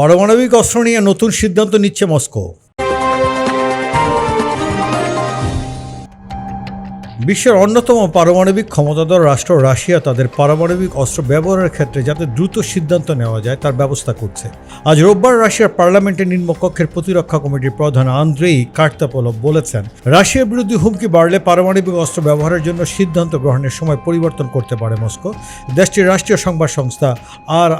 পারমাণবিক অস্ত্র নিয়ে নতুন সিদ্ধান্ত নিচ্ছে মস্কো। বিশ্বের অন্যতম পারমাণবিক ক্ষমতাধর রাষ্ট্র রাশিয়া তাদের পারমাণবিক অস্ত্র ব্যবহারের ক্ষেত্রে যাতে দ্রুত সিদ্ধান্ত নেওয়া যায় তার ব্যবস্থা করছে। আজ রোববার রাশিয়ার পার্লামেন্টের নিম্নকক্ষের প্রতিরক্ষা কমিটির প্রধান আন্দ্রেই কার্তাপোলভ বলেছেন, রাশিয়ার বিরুদ্ধে হুমকি বাড়লে পারমাণবিক অস্ত্র ব্যবহারের জন্য সিদ্ধান্ত গ্রহণের সময় পরিবর্তন করতে পারে মস্কো। দেশটির রাষ্ট্রীয় সংবাদ সংস্থা আর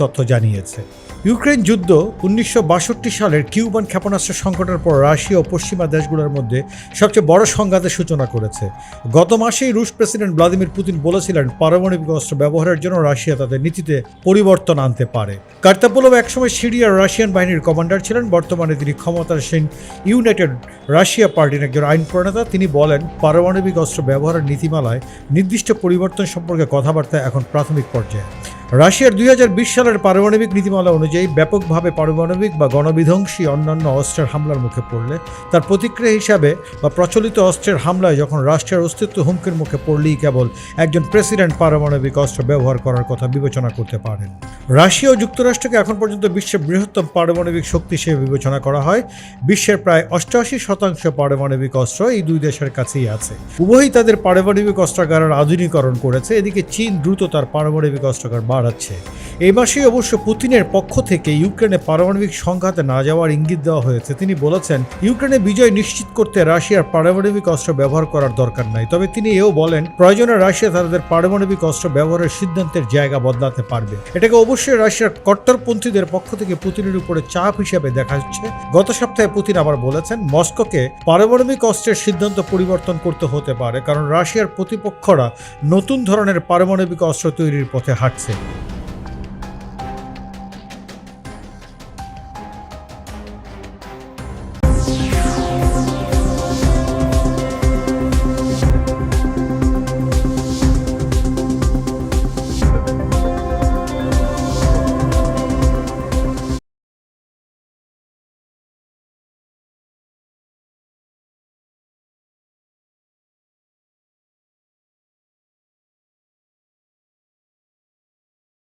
তথ্য জানিয়েছে। ইউক্রেন যুদ্ধ উনিশশো বাষট্টি সালের কিউবান ক্ষেপণাস্ত্র সংকটের পর রাশিয়া ও পশ্চিমা দেশগুলোর মধ্যে সবচেয়ে বড় সংঘাতের সূচনা করেছে। গত মাসেই রুশ প্রেসিডেন্ট ভ্লাদিমির পুতিন বলেছিলেন, পারমাণবিক অস্ত্র ব্যবহারের জন্য রাশিয়া তাদের নীতিতে পরিবর্তন আনতে পারে। কার্তাপোলভ একসময় সিরিয়ার রাশিয়ান বাহিনীর কমান্ডার ছিলেন, বর্তমানে তিনি ক্ষমতাসীন ইউনাইটেড রাশিয়া পার্টির একজন আইন প্রণেতা। তিনি বলেন, পারমাণবিক অস্ত্র ব্যবহারের নীতিমালায় নির্দিষ্ট পরিবর্তন সম্পর্কে কথাবার্তা এখন প্রাথমিক পর্যায়ে। রাশিয়ার দুই হাজার বিশ সালের পারমাণবিক নীতিমালা অনুযায়ী ব্যাপকভাবে পারমাণবিক বা গণবিধ্বংসী অন্যান্য অস্ত্রের হামলার মুখে পড়লে, তার প্রতিক্রিয়া হিসাবে বা প্রচলিত অস্ত্রের হামলায় যখন রাষ্ট্রের অস্তিত্ব হুমকির মুখে পড়লেই কেবল একজন প্রেসিডেন্ট পারমাণবিক অস্ত্র ব্যবহার করার কথা বিবেচনা করতে পারেন। রাশিয়া ও যুক্তরাষ্ট্রকে এখন পর্যন্ত বিশ্বের বৃহত্তম পারমাণবিক শক্তি হিসেবে বিবেচনা করা হয়। বিশ্বের প্রায় অষ্টআশি শতাংশ পারমাণবিক অস্ত্র এই দুই দেশের কাছেই আছে। উভয়ই তাদের পারমাণবিক অস্ত্রাগারের আধুনিকরণ করেছে। এদিকে চীন দ্রুত তার পারমাণবিক অস্ত্রাগার বাড়াচ্ছে এই মাসেই অবশ্য পুতিনের পক্ষ থেকে ইউক্রেনে পারমাণবিক সংঘাতে না যাওয়ার ইঙ্গিত দেওয়া হয়েছে। তিনি বলেছেন, ইউক্রেনে বিজয় নিশ্চিত করতে রাশিয়ার পারমাণবিক অস্ত্র ব্যবহার করার দরকার নাই। তবে তিনি এও বলেন, প্রয়োজনে রাশিয়া তাদের পারমাণবিক অস্ত্র ব্যবহারের সিদ্ধান্তের জায়গা বদলাতে পারবে। এটাকে অবশ্যই রাশিয়ার কট্টরপন্থীদের পক্ষ থেকে পুতিনের উপরে চাপ হিসেবে দেখা হচ্ছে গত সপ্তাহে পুতিন আবার বলেছেন, মস্কোকে পারমাণবিক অস্ত্রের সিদ্ধান্ত পরিবর্তন করতে হতে পারে, কারণ রাশিয়ার প্রতিপক্ষরা নতুন ধরনের পারমাণবিক অস্ত্র তৈরির পথে হাঁটছে।